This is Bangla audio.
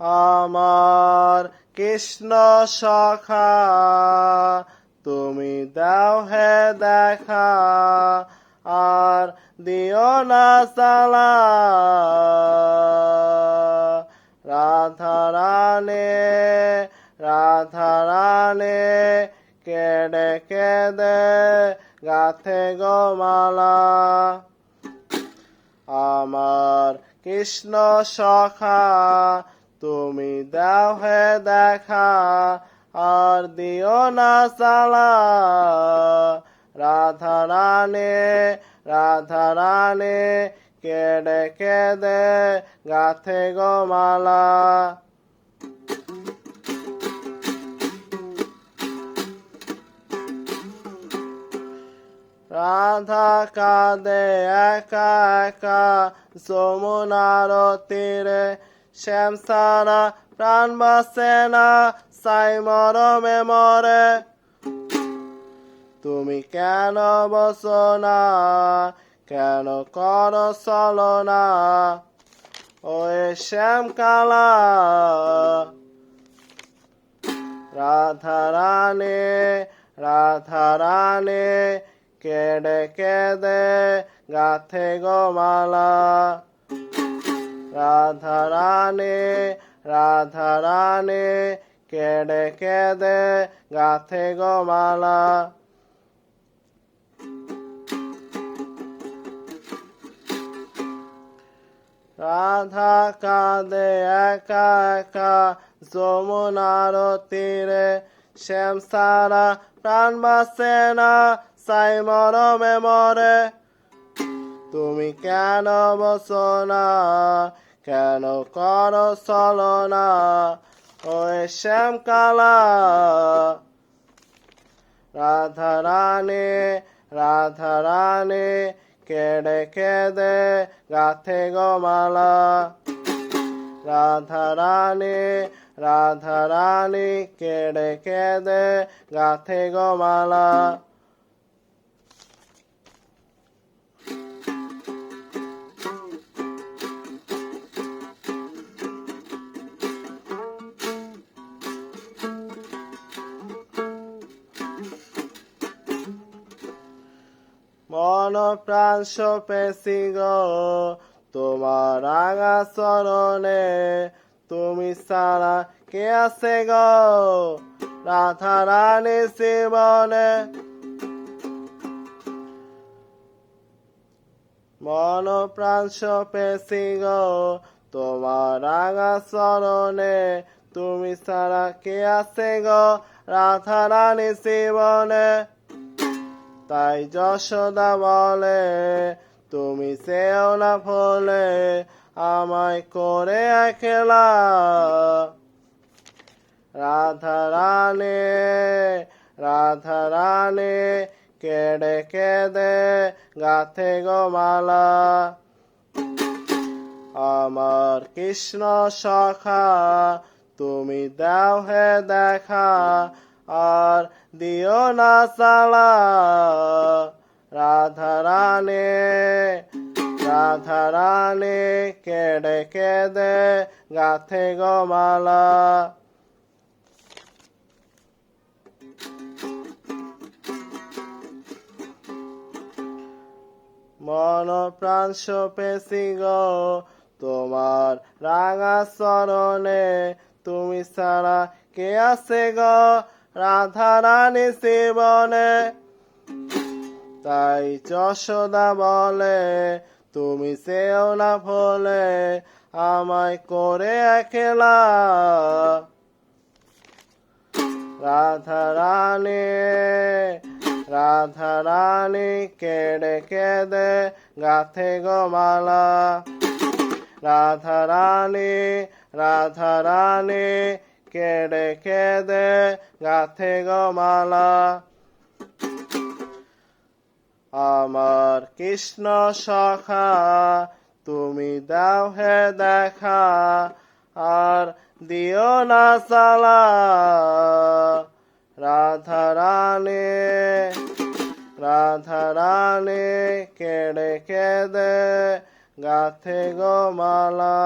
আমার কৃষ্ণ সখা, তুমি দাও হে দেখা, আর দিও না সালা। রাধা রানে রাধা রানে কেড়ে কেদে গাথে গো মালা। আমার কৃষ্ণ সখা তুমি দাও হে দেখা আর দিও না সালা। রাধা রানে রাধা রানে কেড়ে কেদে গাথে গো মালা। রাধা কাঁদে একা একা যমুনার তীরে শ্যাম সারা প্রাণ বাসে না, সাই মরমে মরে। তুমি কেন বসো না? কেন কর চলনা ওই শ্যাম কালা। রাধা রানে রাধা রানে কেড়ে কেদে গাথে গো মালা রাধা রানে রাধা রানে কেড়ে কেদে গাথে গো মালা রাধা কাঁদে একা একা যমুনার তীরে। শ্যাম সারা প্রাণ বাসে না সাই মরমে মরে। তুমি কেন বসো না? কেন কর চলনা? ওই শ্যাম কালা। রাধা রানে রাধা রানে, কেড়ে কেদে গাথে গো মালা। রাধা রানে, রাধা রানী, কেড়ে কেদে গাথে গো মন প্রাণ সপেছি গো তোমার রাঙা চরণে তুমি সারা কে আছে গো? রাধা রানী জীবনে মন প্রাণ সপেছি গো তোমার রাঙা চরণে তুমি সারা কে আছে গো? রাধা রানী জীবনে তাই যশোদা বলে, তুমি সেও না ফলে আমায় করে খেলা রাধা রানে রাধা রানে কেড়ে কেদে গাথে গো মালা। আমার কৃষ্ণ সখা, তুমি দাও হে দেখা আর দিও না সালা। রাধা রানে রাধা রানে কেড়ে কেদে গাথে গো মালা। মন প্রাণ সপেছি গো তোমার রাঙা চরণে। তুমি সারা কে আছে গো? রাধা রানী জীবনে তাই যশোদা বলে, তুমি সেও না ফলে আমায় করে খেলা রাধা রানী রাধা রানী কেড়ে কেদে গাথে গো মালা। রাধা রানী রাধা রানী কেড়ে কেদে গাথে গমালা মালা। আমার কৃষ্ণ সখা, তুমি দাও হে দেখা, আর দিও না সালা রাধা রানী রাধা রানী, কেড়ে কেদে গাথে গো মালা।